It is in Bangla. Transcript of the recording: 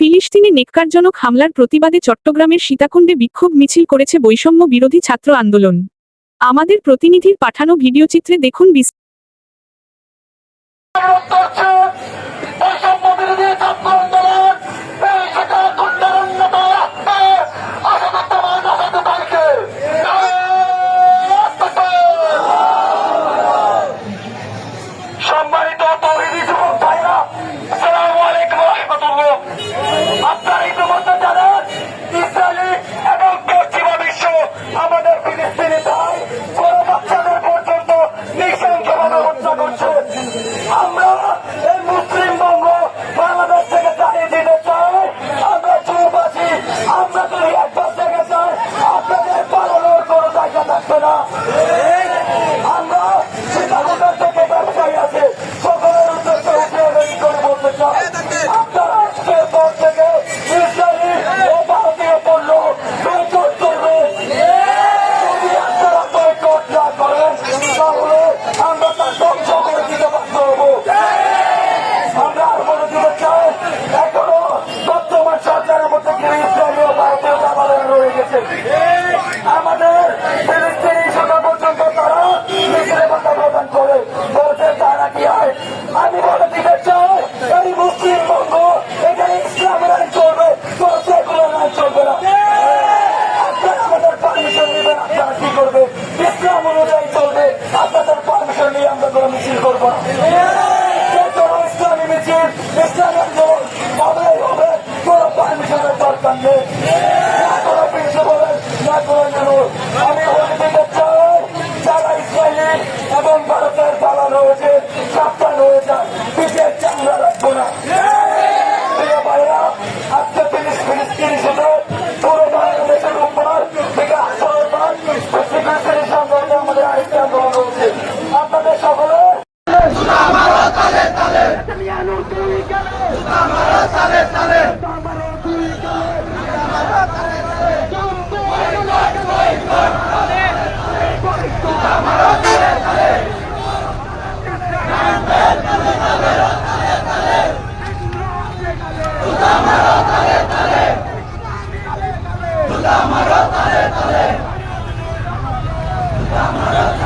ফিলিস্তিনি নেককারজনক হামলার প্রতিবাদে চট্টগ্রামের সীতাকুণ্ডে বিক্ষোভ মিছিল করেছে বৈষম্য বিরোধী ছাত্র আন্দোলন। আমাদের প্রতিনিধির পাঠানো ভিডিওচিত্রে দেখুন আপনারা কি করবে? Amen. Amen.